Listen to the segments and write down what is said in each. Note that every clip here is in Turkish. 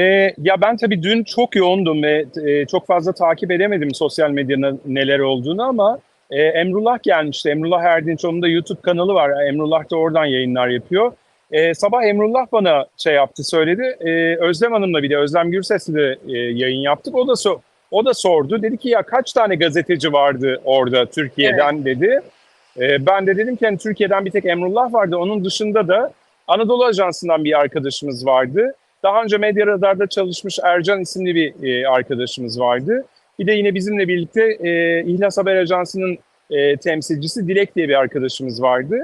Ee, ya ben tabii dün çok yoğundum ve e, çok fazla takip edemedim sosyal medyada neler olduğunu ama e, Emrullah gelmişti. Emrullah Erdinç onun da YouTube kanalı var. Emrullah da oradan yayınlar yapıyor. E, sabah Emrullah bana şey yaptı söyledi. E, Özlem Hanım'la bir de Özlem Gürses'le de e, yayın yaptık. O da so- o da sordu. Dedi ki ya kaç tane gazeteci vardı orada Türkiye'den dedi. E, ben de dedim ki hani Türkiye'den bir tek Emrullah vardı. Onun dışında da Anadolu Ajansı'ndan bir arkadaşımız vardı. Daha önce Medya Radar'da çalışmış Ercan isimli bir e, arkadaşımız vardı. Bir de yine bizimle birlikte e, İhlas Haber Ajansı'nın e, temsilcisi Dilek diye bir arkadaşımız vardı.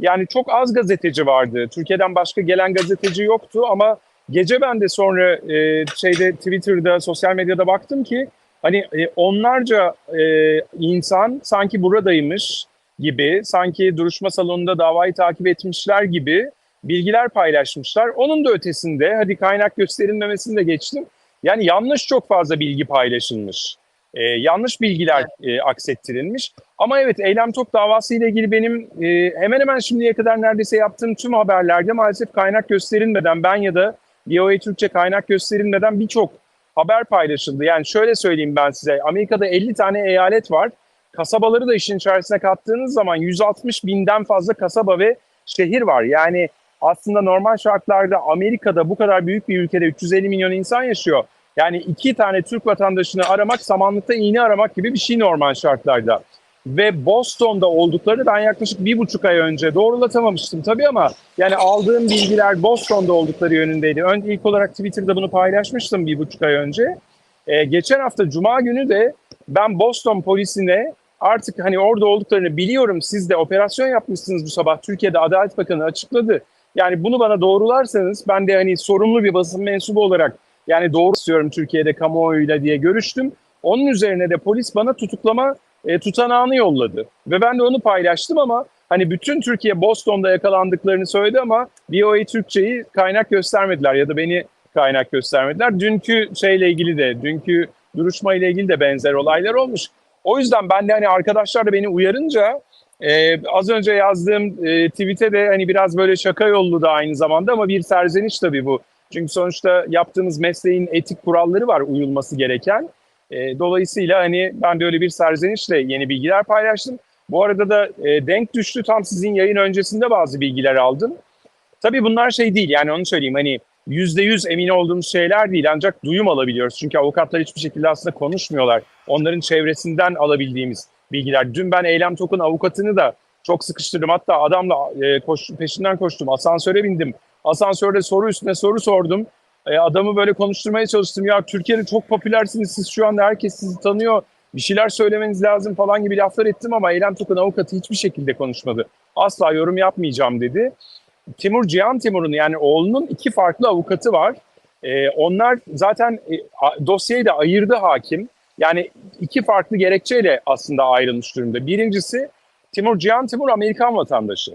Yani çok az gazeteci vardı. Türkiye'den başka gelen gazeteci yoktu ama gece ben de sonra e, şeyde Twitter'da, sosyal medyada baktım ki hani e, onlarca e, insan sanki buradaymış gibi, sanki duruşma salonunda davayı takip etmişler gibi bilgiler paylaşmışlar. Onun da ötesinde hadi kaynak gösterilmemesini de geçtim. Yani yanlış çok fazla bilgi paylaşılmış. Ee, yanlış bilgiler e, aksettirilmiş. Ama evet Eylem Tok davası ile ilgili benim e, hemen hemen şimdiye kadar neredeyse yaptığım tüm haberlerde maalesef kaynak gösterilmeden ben ya da VOA Türkçe kaynak gösterilmeden birçok haber paylaşıldı. Yani şöyle söyleyeyim ben size. Amerika'da 50 tane eyalet var. Kasabaları da işin içerisine kattığınız zaman 160 binden fazla kasaba ve şehir var. Yani aslında normal şartlarda Amerika'da bu kadar büyük bir ülkede 350 milyon insan yaşıyor. Yani iki tane Türk vatandaşını aramak samanlıkta iğne aramak gibi bir şey normal şartlarda. Ve Boston'da olduklarını ben yaklaşık bir buçuk ay önce doğrulatamamıştım tabii ama yani aldığım bilgiler Boston'da oldukları yönündeydi. Ön, ilk olarak Twitter'da bunu paylaşmıştım bir buçuk ay önce. Ee, geçen hafta Cuma günü de ben Boston polisine artık hani orada olduklarını biliyorum siz de operasyon yapmışsınız bu sabah Türkiye'de Adalet Bakanı açıkladı. Yani bunu bana doğrularsanız ben de hani sorumlu bir basın mensubu olarak yani doğru istiyorum Türkiye'de kamuoyuyla diye görüştüm. Onun üzerine de polis bana tutuklama e, tutanağını yolladı. Ve ben de onu paylaştım ama hani bütün Türkiye Boston'da yakalandıklarını söyledi ama VOA Türkçe'yi kaynak göstermediler ya da beni kaynak göstermediler. Dünkü şeyle ilgili de, dünkü duruşma ile ilgili de benzer olaylar olmuş. O yüzden ben de hani arkadaşlar da beni uyarınca ee, az önce yazdığım e, tweet'e de hani biraz böyle şaka yollu da aynı zamanda ama bir serzeniş tabii bu. Çünkü sonuçta yaptığımız mesleğin etik kuralları var uyulması gereken. E, dolayısıyla hani ben de öyle bir serzenişle yeni bilgiler paylaştım. Bu arada da e, denk düştü tam sizin yayın öncesinde bazı bilgiler aldım. Tabii bunlar şey değil yani onu söyleyeyim hani yüzde yüz emin olduğumuz şeyler değil ancak duyum alabiliyoruz. Çünkü avukatlar hiçbir şekilde aslında konuşmuyorlar. Onların çevresinden alabildiğimiz bilgiler. Dün ben Eylem Tok'un avukatını da çok sıkıştırdım. Hatta adamla e, koş, peşinden koştum. Asansöre bindim. Asansörde soru üstüne soru sordum. E, adamı böyle konuşturmaya çalıştım. Ya Türkiye'de çok popülersiniz siz şu anda herkes sizi tanıyor. Bir şeyler söylemeniz lazım falan gibi laflar ettim ama Eylem Tok'un avukatı hiçbir şekilde konuşmadı. Asla yorum yapmayacağım dedi. Timur Cihan Timur'un yani oğlunun iki farklı avukatı var. E, onlar zaten e, dosyayı da ayırdı hakim. Yani iki farklı gerekçeyle aslında ayrılmış durumda. Birincisi Timur Cihan Timur Amerikan vatandaşı.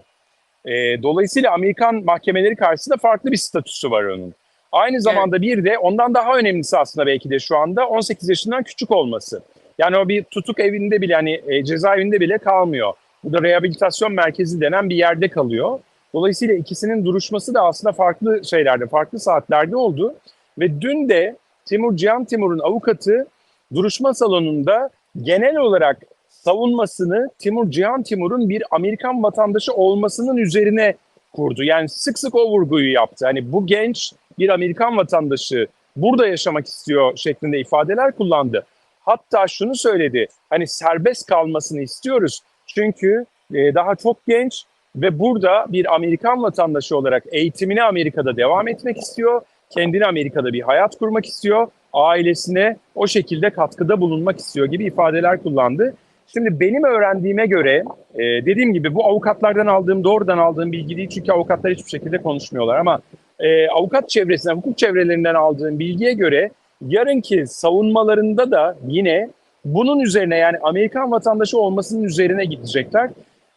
E, dolayısıyla Amerikan mahkemeleri karşısında farklı bir statüsü var onun. Aynı zamanda bir de ondan daha önemlisi aslında belki de şu anda 18 yaşından küçük olması. Yani o bir tutuk evinde bile hani e, cezaevinde bile kalmıyor. Bu da rehabilitasyon merkezi denen bir yerde kalıyor. Dolayısıyla ikisinin duruşması da aslında farklı şeylerde, farklı saatlerde oldu. Ve dün de Timur Cihan Timur'un avukatı duruşma salonunda genel olarak savunmasını Timur Cihan Timur'un bir Amerikan vatandaşı olmasının üzerine kurdu. Yani sık sık o vurguyu yaptı. Hani bu genç bir Amerikan vatandaşı burada yaşamak istiyor şeklinde ifadeler kullandı. Hatta şunu söyledi. Hani serbest kalmasını istiyoruz. Çünkü e, daha çok genç ve burada bir Amerikan vatandaşı olarak eğitimine Amerika'da devam etmek istiyor. Kendine Amerika'da bir hayat kurmak istiyor ailesine o şekilde katkıda bulunmak istiyor gibi ifadeler kullandı. Şimdi benim öğrendiğime göre e, dediğim gibi bu avukatlardan aldığım doğrudan aldığım bilgi değil çünkü avukatlar hiçbir şekilde konuşmuyorlar ama e, avukat çevresinden, hukuk çevrelerinden aldığım bilgiye göre yarınki savunmalarında da yine bunun üzerine yani Amerikan vatandaşı olmasının üzerine gidecekler.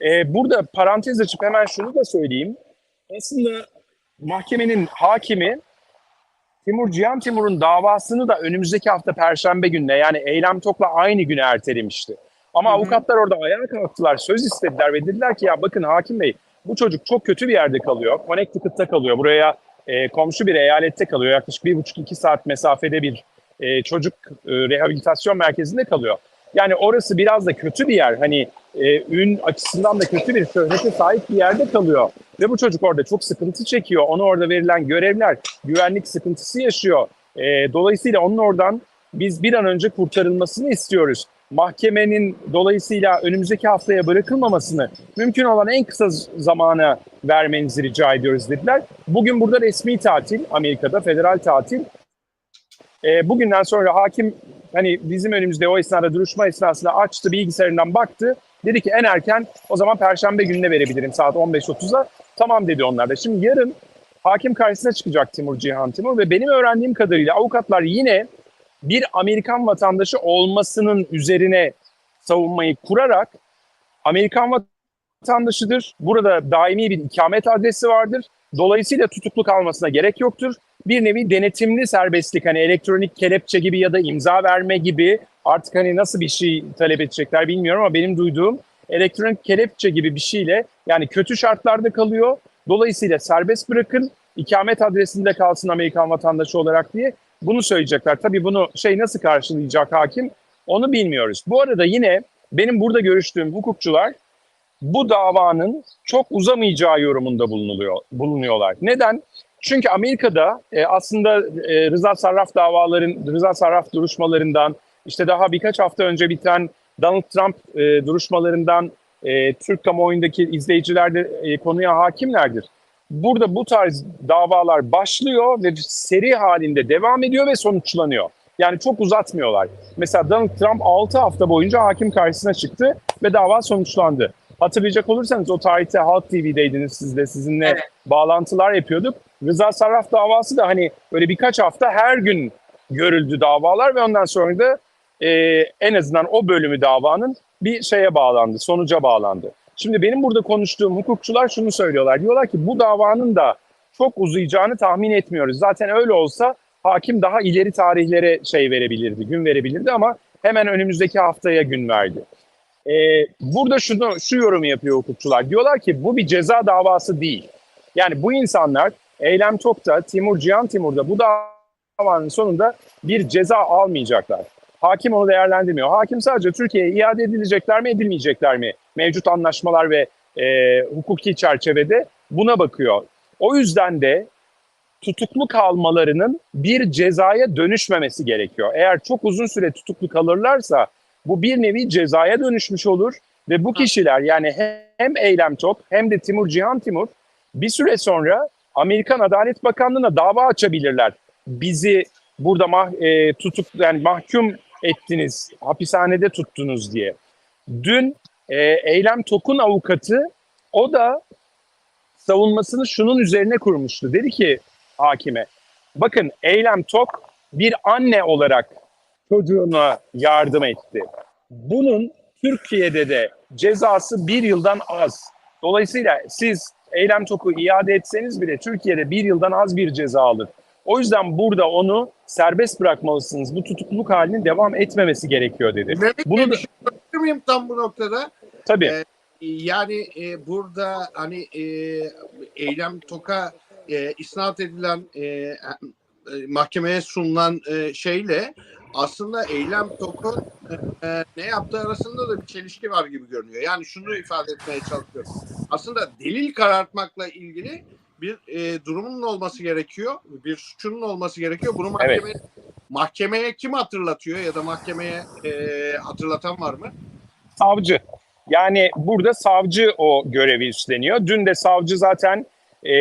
E, burada parantez açıp hemen şunu da söyleyeyim. Aslında mahkemenin hakimi Timur Cihan Timur'un davasını da önümüzdeki hafta Perşembe gününe yani Eylem Tok'la aynı güne ertelemişti. Ama Hı hı. avukatlar orada ayağa kalktılar, söz istediler ve dediler ki ya bakın hakim bey bu çocuk çok kötü bir yerde kalıyor. Connecticut'ta kalıyor. Buraya e, komşu bir eyalette kalıyor. Yaklaşık bir buçuk iki saat mesafede bir e, çocuk e, rehabilitasyon merkezinde kalıyor. Yani orası biraz da kötü bir yer. Hani e, ün açısından da kötü bir şöhrete sahip bir yerde kalıyor. Ve bu çocuk orada çok sıkıntı çekiyor. Ona orada verilen görevler güvenlik sıkıntısı yaşıyor. E, dolayısıyla onun oradan biz bir an önce kurtarılmasını istiyoruz. Mahkemenin dolayısıyla önümüzdeki haftaya bırakılmamasını mümkün olan en kısa zamana vermenizi rica ediyoruz dediler. Bugün burada resmi tatil, Amerika'da federal tatil. E, bugünden sonra hakim hani bizim önümüzde o esnada duruşma esnasında açtı bilgisayarından baktı. Dedi ki en erken o zaman perşembe gününe verebilirim saat 15.30'a. Tamam dedi onlar da. Şimdi yarın hakim karşısına çıkacak Timur Cihan Timur ve benim öğrendiğim kadarıyla avukatlar yine bir Amerikan vatandaşı olmasının üzerine savunmayı kurarak Amerikan vatandaşıdır. Burada daimi bir ikamet adresi vardır. Dolayısıyla tutukluk almasına gerek yoktur. Bir nevi denetimli serbestlik hani elektronik kelepçe gibi ya da imza verme gibi artık hani nasıl bir şey talep edecekler bilmiyorum ama benim duyduğum elektronik kelepçe gibi bir şeyle yani kötü şartlarda kalıyor. Dolayısıyla serbest bırakın ikamet adresinde kalsın Amerikan vatandaşı olarak diye bunu söyleyecekler. Tabii bunu şey nasıl karşılayacak hakim onu bilmiyoruz. Bu arada yine benim burada görüştüğüm hukukçular bu davanın çok uzamayacağı yorumunda bulunuyor, bulunuyorlar. Neden? Çünkü Amerika'da e, aslında e, Rıza Sarraf davaların, Rıza Sarraf duruşmalarından, işte daha birkaç hafta önce biten Donald Trump e, duruşmalarından e, Türk kamuoyundaki izleyiciler de e, konuya hakimlerdir. Burada bu tarz davalar başlıyor ve seri halinde devam ediyor ve sonuçlanıyor. Yani çok uzatmıyorlar. Mesela Donald Trump 6 hafta boyunca hakim karşısına çıktı ve dava sonuçlandı. Hatırlayacak olursanız o tarihte Halk TV'deydiniz siz de sizinle evet. bağlantılar yapıyorduk. Rıza Sarraf davası da hani böyle birkaç hafta her gün görüldü davalar ve ondan sonra da e, en azından o bölümü davanın bir şeye bağlandı, sonuca bağlandı. Şimdi benim burada konuştuğum hukukçular şunu söylüyorlar. Diyorlar ki bu davanın da çok uzayacağını tahmin etmiyoruz. Zaten öyle olsa hakim daha ileri tarihlere şey verebilirdi, gün verebilirdi ama hemen önümüzdeki haftaya gün verdi. Ee, burada şunu şu yorumu yapıyor hukukçular. Diyorlar ki bu bir ceza davası değil. Yani bu insanlar Eylem Tok'ta, Timur Cihan Timur'da bu davanın sonunda bir ceza almayacaklar. Hakim onu değerlendirmiyor. Hakim sadece Türkiye'ye iade edilecekler mi edilmeyecekler mi? Mevcut anlaşmalar ve e, hukuki çerçevede buna bakıyor. O yüzden de tutuklu kalmalarının bir cezaya dönüşmemesi gerekiyor. Eğer çok uzun süre tutuklu kalırlarsa bu bir nevi cezaya dönüşmüş olur ve bu kişiler yani hem Eylem Tok hem de Timur Cihan Timur bir süre sonra Amerikan Adalet Bakanlığı'na dava açabilirler. Bizi burada mah, e, tutuk yani mahkum ettiniz, hapishanede tuttunuz diye. Dün e, Eylem Tok'un avukatı o da savunmasını şunun üzerine kurmuştu. Dedi ki hakime, bakın Eylem Tok bir anne olarak çocuğuna yardım etti. Bunun Türkiye'de de cezası bir yıldan az. Dolayısıyla siz Eylem Tok'u iade etseniz bile Türkiye'de bir yıldan az bir ceza alır. O yüzden burada onu serbest bırakmalısınız. Bu tutukluluk halinin devam etmemesi gerekiyor dedi. Mehmet Bunu da... şey miyim tam bu noktada? Tabii. Ee, yani e, burada hani e, Eylem Tok'a e, isnat edilen e, e, mahkemeye sunulan e, şeyle aslında Eylem Tok'un e, ne yaptığı arasında da bir çelişki var gibi görünüyor. Yani şunu ifade etmeye çalışıyorum. Aslında delil karartmakla ilgili bir e, durumun olması gerekiyor. Bir suçunun olması gerekiyor. Bunu mahkemeye, evet. mahkemeye kim hatırlatıyor ya da mahkemeye e, hatırlatan var mı? Savcı. Yani burada savcı o görevi üstleniyor. Dün de savcı zaten e,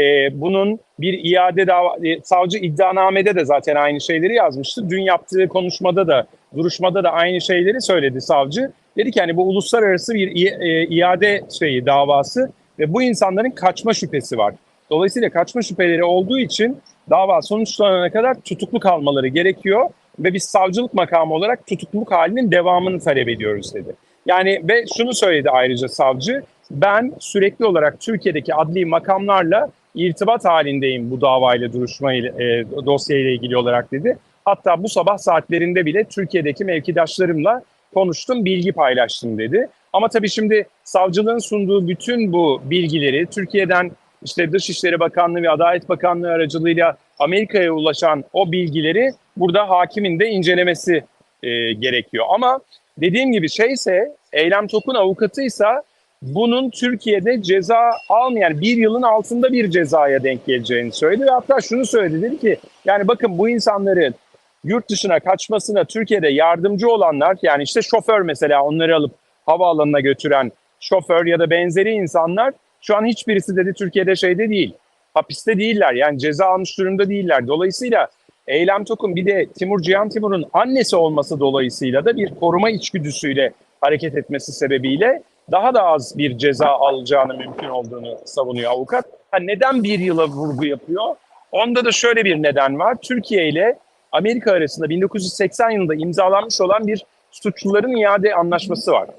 bunun bir iade dava, e, savcı iddianamede de zaten aynı şeyleri yazmıştı. Dün yaptığı konuşmada da, duruşmada da aynı şeyleri söyledi savcı. Dedi ki hani bu uluslararası bir e, iade şeyi davası ve bu insanların kaçma şüphesi var. Dolayısıyla kaçma şüpheleri olduğu için dava sonuçlanana kadar tutuklu kalmaları gerekiyor ve biz savcılık makamı olarak tutukluluk halinin devamını talep ediyoruz dedi. Yani ve şunu söyledi ayrıca savcı, ben sürekli olarak Türkiye'deki adli makamlarla irtibat halindeyim bu davayla duruşmayla e, dosyayla ilgili olarak dedi. Hatta bu sabah saatlerinde bile Türkiye'deki mevkidaşlarımla konuştum, bilgi paylaştım dedi. Ama tabii şimdi savcılığın sunduğu bütün bu bilgileri Türkiye'den işte Dışişleri Bakanlığı ve Adalet Bakanlığı aracılığıyla Amerika'ya ulaşan o bilgileri burada hakimin de incelemesi e, gerekiyor. Ama dediğim gibi şeyse Eylem Tok'un avukatıysa bunun Türkiye'de ceza almayan bir yılın altında bir cezaya denk geleceğini söyledi ve hatta şunu söyledi dedi ki yani bakın bu insanların yurt dışına kaçmasına Türkiye'de yardımcı olanlar yani işte şoför mesela onları alıp havaalanına götüren şoför ya da benzeri insanlar şu an hiçbirisi dedi Türkiye'de şeyde değil. Hapiste değiller yani ceza almış durumda değiller. Dolayısıyla Eylem Tokun bir de Timur Cihan Timur'un annesi olması dolayısıyla da bir koruma içgüdüsüyle hareket etmesi sebebiyle daha da az bir ceza alacağını mümkün olduğunu savunuyor avukat. Ha, neden bir yıla vurgu yapıyor? Onda da şöyle bir neden var. Türkiye ile Amerika arasında 1980 yılında imzalanmış olan bir suçluların iade anlaşması var.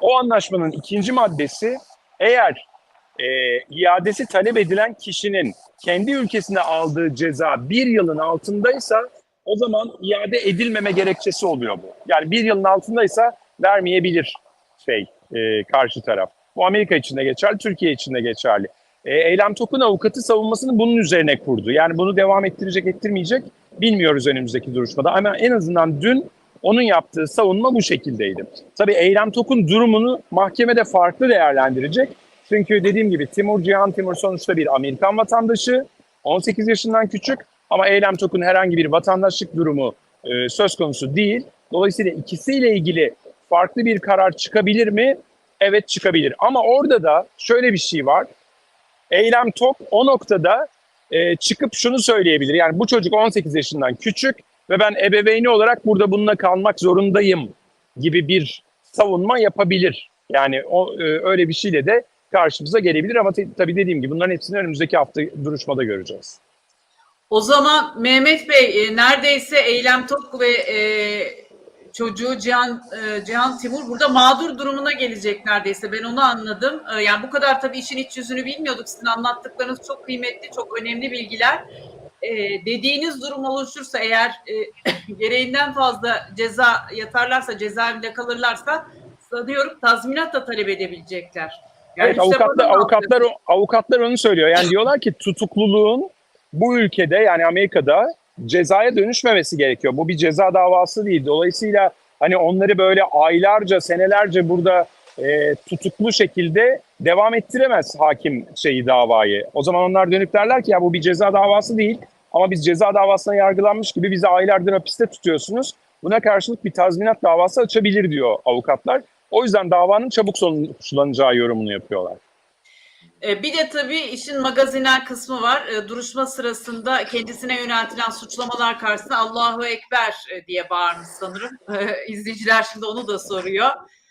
O anlaşmanın ikinci maddesi eğer e, iadesi talep edilen kişinin kendi ülkesinde aldığı ceza bir yılın altındaysa o zaman iade edilmeme gerekçesi oluyor bu. Yani bir yılın altındaysa vermeyebilir şey e, karşı taraf. Bu Amerika için de geçerli, Türkiye için de geçerli. E, Eylem Tokun avukatı savunmasını bunun üzerine kurdu. Yani bunu devam ettirecek, ettirmeyecek bilmiyoruz önümüzdeki duruşmada. Ama en azından dün onun yaptığı savunma bu şekildeydi. Tabii Eylem Tokun durumunu mahkemede farklı değerlendirecek. Çünkü dediğim gibi Timur Cihan Timur sonuçta bir Amerikan vatandaşı. 18 yaşından küçük ama Eylem Tokun herhangi bir vatandaşlık durumu e, söz konusu değil. Dolayısıyla ikisiyle ilgili farklı bir karar çıkabilir mi? Evet çıkabilir. Ama orada da şöyle bir şey var. Eylem Tok o noktada e, çıkıp şunu söyleyebilir. Yani bu çocuk 18 yaşından küçük ve ben ebeveyni olarak burada bununla kalmak zorundayım gibi bir savunma yapabilir. Yani o e, öyle bir şeyle de karşımıza gelebilir ama tabii dediğim gibi bunların hepsini önümüzdeki hafta duruşmada göreceğiz. O zaman Mehmet Bey e, neredeyse Eylem Tok ve e, çocuğu Cihan e, Cihan Timur burada mağdur durumuna gelecek neredeyse. Ben onu anladım. E, yani bu kadar tabii işin iç yüzünü bilmiyorduk. Sizin anlattıklarınız çok kıymetli, çok önemli bilgiler. E, dediğiniz durum oluşursa eğer e, gereğinden fazla ceza yatarlarsa, cezaevinde kalırlarsa sanıyorum tazminat da talep edebilecekler. Yani evet avukatlar avukatlar avukatlar onu söylüyor. Yani diyorlar ki tutukluluğun bu ülkede yani Amerika'da cezaya dönüşmemesi gerekiyor. Bu bir ceza davası değil. Dolayısıyla hani onları böyle aylarca, senelerce burada e, tutuklu şekilde devam ettiremez hakim şeyi davayı. O zaman onlar dönüp derler ki ya bu bir ceza davası değil ama biz ceza davasına yargılanmış gibi bizi aylardır hapiste tutuyorsunuz. Buna karşılık bir tazminat davası açabilir diyor avukatlar. O yüzden davanın çabuk sonuçlanacağı yorumunu yapıyorlar. E, Bir de tabii işin magazinel kısmı var. E, Duruşma sırasında kendisine yöneltilen suçlamalar karşısında Allahu Ekber e, diye bağırmış sanırım. İzleyiciler şimdi onu da soruyor.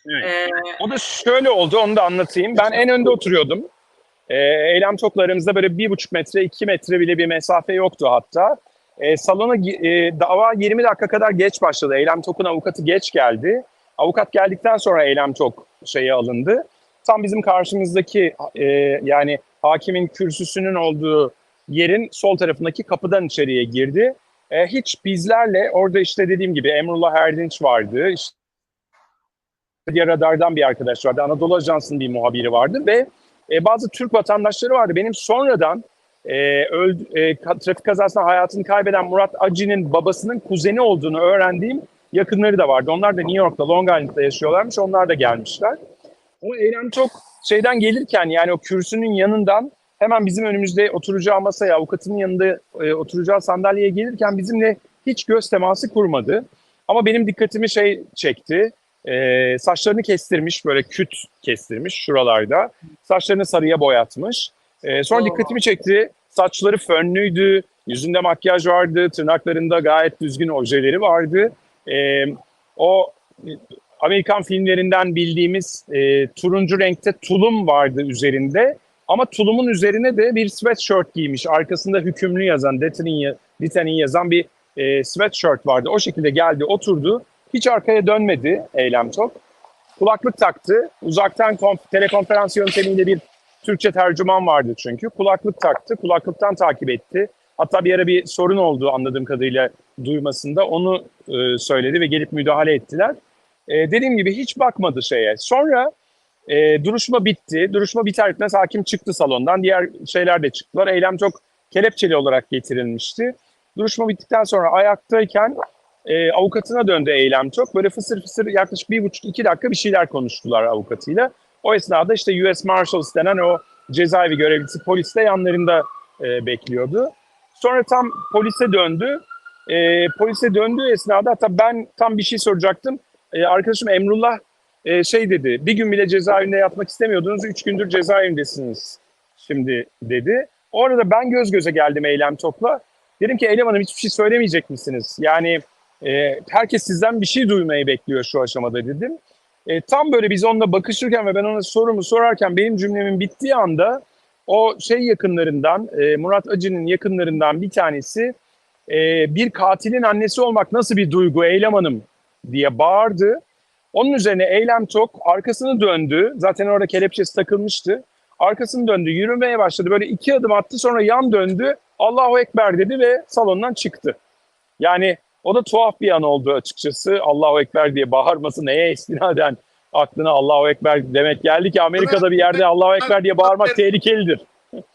Evet. E, O da şöyle oldu, onu da anlatayım. Ben en önde oturuyordum. Ee, eylem topla aramızda böyle bir buçuk metre, iki metre bile bir mesafe yoktu hatta. Ee, salona e, dava 20 dakika kadar geç başladı. Eylem Tok'un avukatı geç geldi. Avukat geldikten sonra Eylem Tok şeye alındı. Tam bizim karşımızdaki e, yani hakimin kürsüsünün olduğu yerin sol tarafındaki kapıdan içeriye girdi. E, hiç bizlerle orada işte dediğim gibi Emrullah Erdinç vardı. İşte Diğer radardan bir arkadaş vardı. Anadolu Ajansı'nın bir muhabiri vardı ve e, bazı Türk vatandaşları vardı. Benim sonradan e, öldü, e, trafik kazasında hayatını kaybeden Murat Acı'nın babasının kuzeni olduğunu öğrendiğim yakınları da vardı. Onlar da New York'ta, Long Island'da yaşıyorlarmış. Onlar da gelmişler. O eylem çok şeyden gelirken yani o kürsünün yanından hemen bizim önümüzde oturacağı masaya, avukatının yanında e, oturacağı sandalyeye gelirken bizimle hiç göz teması kurmadı. Ama benim dikkatimi şey çekti. Ee, saçlarını kestirmiş böyle küt kestirmiş şuralarda. Saçlarını sarıya boyatmış. Ee, sonra dikkatimi çekti. Saçları fönlüydü. Yüzünde makyaj vardı. Tırnaklarında gayet düzgün ojeleri vardı. Ee, o e, Amerikan filmlerinden bildiğimiz e, turuncu renkte tulum vardı üzerinde. Ama tulumun üzerine de bir sweatshirt giymiş. Arkasında hükümlü yazan, detainee yazan bir e, sweatshirt vardı. O şekilde geldi, oturdu. Hiç arkaya dönmedi Eylem Tok. Kulaklık taktı. Uzaktan konf- telekonferans yöntemiyle bir Türkçe tercüman vardı çünkü. Kulaklık taktı. Kulaklıktan takip etti. Hatta bir ara bir sorun oldu anladığım kadarıyla duymasında. Onu e, söyledi ve gelip müdahale ettiler. E, dediğim gibi hiç bakmadı şeye. Sonra E, duruşma bitti. Duruşma biter bitmez hakim çıktı salondan. Diğer şeyler de çıktılar. Eylem çok kelepçeli olarak getirilmişti. Duruşma bittikten sonra ayaktayken e, avukatına döndü Eylem çok. Böyle fısır fısır yaklaşık bir buçuk iki dakika bir şeyler konuştular avukatıyla. O esnada işte US Marshals denen o cezaevi görevlisi polis de yanlarında e, bekliyordu. Sonra tam polise döndü. E, polise döndüğü esnada hatta ben tam bir şey soracaktım. E, arkadaşım Emrullah e, şey dedi. Bir gün bile cezaevinde yatmak istemiyordunuz. Üç gündür cezaevindesiniz şimdi dedi. O arada ben göz göze geldim Eylem Tok'la. Dedim ki Eylem Hanım hiçbir şey söylemeyecek misiniz? Yani e, herkes sizden bir şey duymayı bekliyor şu aşamada dedim. E, tam böyle biz onunla bakışırken ve ben ona sorumu sorarken benim cümlemin bittiği anda o şey yakınlarından, e, Murat Acı'nın yakınlarından bir tanesi e, bir katilin annesi olmak nasıl bir duygu Eylem Hanım diye bağırdı. Onun üzerine Eylem Tok arkasını döndü. Zaten orada kelepçesi takılmıştı. Arkasını döndü, yürümeye başladı. Böyle iki adım attı sonra yan döndü. Allahu Ekber dedi ve salondan çıktı. Yani o da tuhaf bir an oldu açıkçası. Allahu Ekber diye bağırması neye istinaden aklına Allahu Ekber demek geldi ki Amerika'da bir yerde Allahu Ekber diye bağırmak tehlikelidir.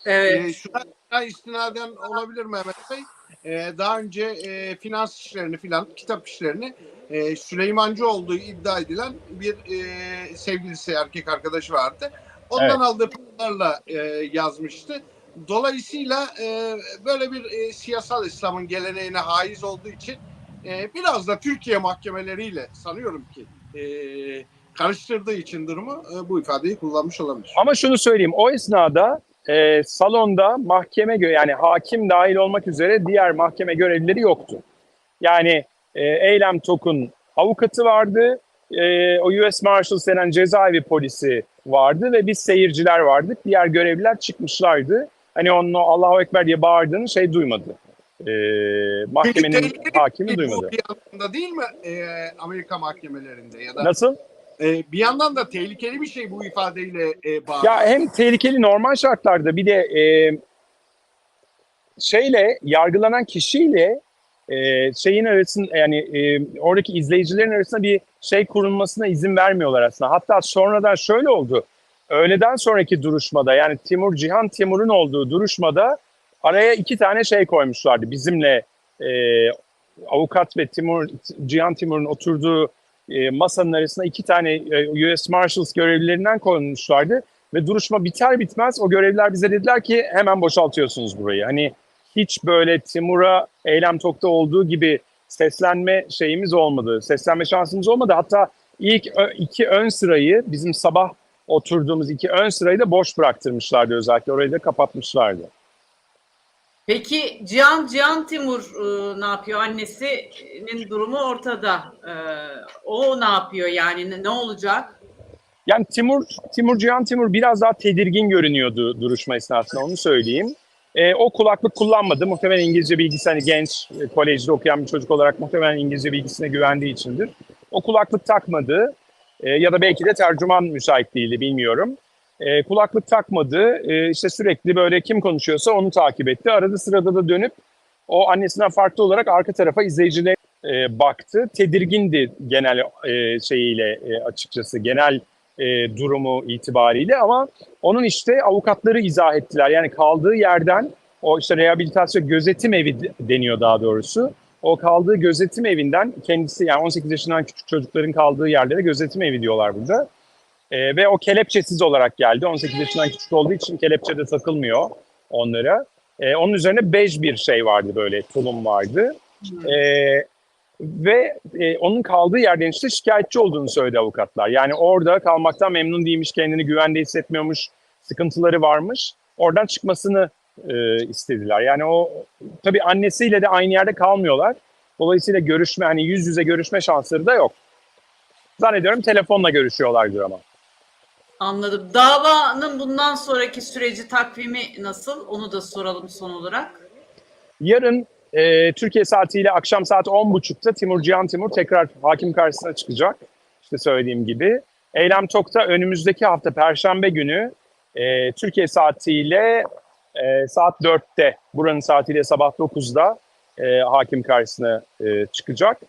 Evet. E, şuna, istinaden olabilir Mehmet Bey. E, daha önce e, finans işlerini filan, kitap işlerini e, Süleymancı olduğu iddia edilen bir e, sevgilisi, erkek arkadaşı vardı. Ondan Evet. aldığı paralarla e, yazmıştı. Dolayısıyla e, böyle bir e, siyasal İslam'ın geleneğine haiz olduğu için e, biraz da Türkiye mahkemeleriyle sanıyorum ki e, karıştırdığı için durumu e, bu ifadeyi kullanmış olabilir. Ama şunu söyleyeyim o esnada e, salonda mahkeme gö yani hakim dahil olmak üzere diğer mahkeme görevlileri yoktu. Yani e, Eylem Tok'un avukatı vardı, e, o US Marshals denen cezaevi polisi vardı ve biz seyirciler vardık. Diğer görevliler çıkmışlardı. Hani onun o Allahu Ekber diye bağırdığını şey duymadı. E, mahkemenin hakimi Bu duymadı. bir yandan da değil mi e, Amerika mahkemelerinde ya da Nasıl? E, bir yandan da tehlikeli bir şey bu ifadeyle e, bağlı. Ya hem tehlikeli normal şartlarda bir de e, şeyle yargılanan kişiyle e, şeyin arasında yani e, oradaki izleyicilerin arasında bir şey kurulmasına izin vermiyorlar aslında. Hatta sonradan şöyle oldu. Öğleden sonraki duruşmada yani Timur Cihan Timur'un olduğu duruşmada araya iki tane şey koymuşlardı. Bizimle e, avukat ve Timur Cihan Timur'un oturduğu e, masanın arasında iki tane e, US Marshals görevlilerinden konmuşlardı. Ve duruşma biter bitmez o görevliler bize dediler ki hemen boşaltıyorsunuz burayı. Hani hiç böyle Timur'a Eylem Tok'ta olduğu gibi seslenme şeyimiz olmadı. Seslenme şansımız olmadı. Hatta ilk iki ön sırayı bizim sabah oturduğumuz iki ön sırayı da boş bıraktırmışlardı özellikle. Orayı da kapatmışlardı. Peki Cihan Cihan Timur e, ne yapıyor? Annesinin durumu ortada. E, o ne yapıyor yani ne, ne olacak? Yani Timur, Timur Cihan Timur biraz daha tedirgin görünüyordu duruşma esnasında onu söyleyeyim. Ee, o kulaklık kullanmadı. Muhtemelen İngilizce bilgisi hani genç e, kolejde okuyan bir çocuk olarak muhtemelen İngilizce bilgisine güvendiği içindir. O kulaklık takmadı. Ee, ya da belki de tercüman müsait değildi bilmiyorum. Ee, kulaklık takmadı. Ee, işte sürekli böyle kim konuşuyorsa onu takip etti. Arada sırada da dönüp o annesinden farklı olarak arka tarafa izleyicilere e, baktı. Tedirgindi genel e, şeyiyle e, açıkçası. Genel e, durumu itibariyle ama onun işte avukatları izah ettiler. Yani kaldığı yerden o işte rehabilitasyon gözetim evi de- deniyor daha doğrusu. O kaldığı gözetim evinden kendisi yani 18 yaşından küçük çocukların kaldığı yerlere gözetim evi diyorlar burada. E, ve o kelepçesiz olarak geldi. 18 yaşından küçük olduğu için kelepçe de takılmıyor onlara. E, onun üzerine bej bir şey vardı böyle tulum vardı. E, ve e, onun kaldığı yerden işte şikayetçi olduğunu söyledi avukatlar. Yani orada kalmaktan memnun değilmiş, kendini güvende hissetmiyormuş, sıkıntıları varmış. Oradan çıkmasını e, istediler. Yani o tabii annesiyle de aynı yerde kalmıyorlar. Dolayısıyla görüşme hani yüz yüze görüşme şansları da yok. Zannediyorum telefonla görüşüyorlardır ama. Anladım. Davanın bundan sonraki süreci takvimi nasıl? Onu da soralım son olarak. Yarın e, Türkiye saatiyle akşam saat 10.30'da Timur Cihan Timur tekrar hakim karşısına çıkacak. İşte söylediğim gibi. Eylem Tok'ta önümüzdeki hafta Perşembe günü e, Türkiye saatiyle e, saat 4'te, buranın saatiyle sabah 9'da e, hakim karşısına e, çıkacak.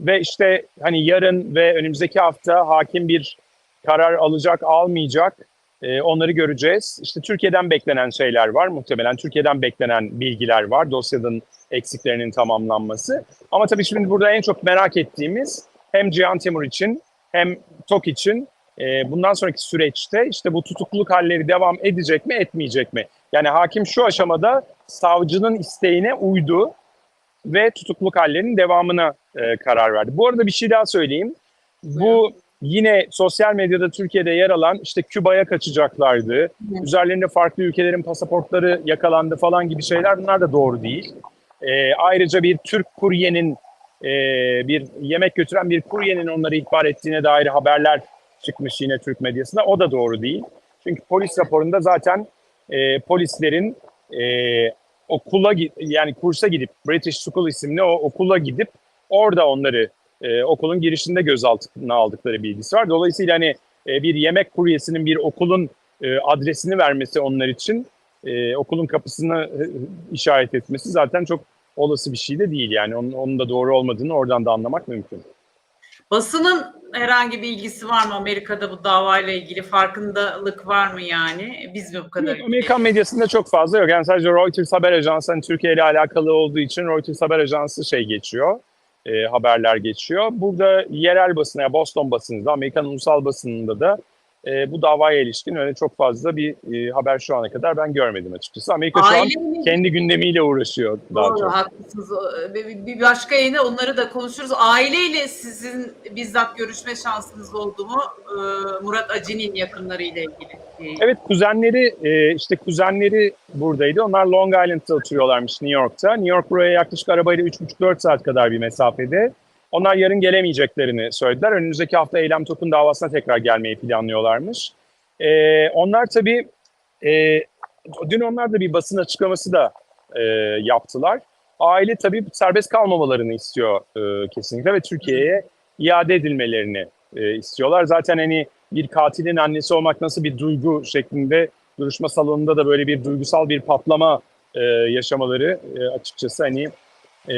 Ve işte hani yarın ve önümüzdeki hafta hakim bir karar alacak, almayacak e, onları göreceğiz. İşte Türkiye'den beklenen şeyler var. Muhtemelen Türkiye'den beklenen bilgiler var. Dosyanın eksiklerinin tamamlanması. Ama tabii şimdi burada en çok merak ettiğimiz hem Cihan Timur için hem TOK için e, bundan sonraki süreçte işte bu tutukluluk halleri devam edecek mi, etmeyecek mi? Yani hakim şu aşamada savcının isteğine uydu ve tutukluluk hallerinin devamına e, karar verdi. Bu arada bir şey daha söyleyeyim. Bu yine sosyal medyada Türkiye'de yer alan işte Küba'ya kaçacaklardı. Üzerlerinde farklı ülkelerin pasaportları yakalandı falan gibi şeyler bunlar da doğru değil. E, ayrıca bir Türk kuryenin e, bir yemek götüren bir kuryenin onları ihbar ettiğine dair haberler çıkmış yine Türk medyasında. O da doğru değil. Çünkü polis raporunda zaten e, polislerin e, okula yani kursa gidip British School isimli o okula gidip orada onları e, okulun girişinde gözaltına aldıkları bilgisi var. Dolayısıyla hani e, bir yemek kuryesinin bir okulun e, adresini vermesi onlar için e, okulun kapısını e, işaret etmesi zaten çok olası bir şey de değil yani onun, onun da doğru olmadığını oradan da anlamak mümkün. Basının herhangi bir ilgisi var mı Amerika'da bu davayla ilgili farkındalık var mı yani? Biz mi bu kadar? Yok, Amerikan medyasında çok fazla yok. Yani sadece Reuters haber ajansı hani Türkiye ile alakalı olduğu için Reuters haber ajansı şey geçiyor. E, haberler geçiyor. Burada yerel basına, Boston basınında, Amerikan ulusal basınında da e, bu davaya ilişkin öyle çok fazla bir e, haber şu ana kadar ben görmedim açıkçası. Amerika şu an kendi gündemiyle uğraşıyor daha Doğru, çok. haklısınız. Bir- Bir başka yayında onları da konuşuruz. Aileyle sizin bizzat görüşme şansınız oldu mu? Ee, Murat Acı'nın yakınlarıyla ilgili. Evet kuzenleri e, işte kuzenleri buradaydı. Onlar Long Island'da oturuyorlarmış New York'ta. New York buraya yaklaşık arabayla 3,5-4 saat kadar bir mesafede. Onlar yarın gelemeyeceklerini söylediler. Önümüzdeki hafta Eylem Tok'un davasına tekrar gelmeyi planlıyorlarmış. E, onlar tabii e, dün onlar da bir basın açıklaması da e, yaptılar. Aile tabii serbest kalmamalarını istiyor e, kesinlikle ve Türkiye'ye iade edilmelerini e, istiyorlar. Zaten hani bir katilin annesi olmak nasıl bir duygu şeklinde duruşma salonunda da böyle bir duygusal bir patlama e, yaşamaları e, açıkçası hani e,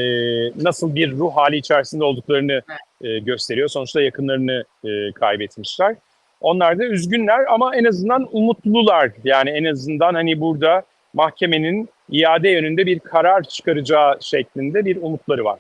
nasıl bir ruh hali içerisinde olduklarını e, gösteriyor. Sonuçta yakınlarını e, kaybetmişler. Onlar da üzgünler ama en azından umutlular. Yani en azından hani burada mahkemenin iade yönünde bir karar çıkaracağı şeklinde bir umutları var.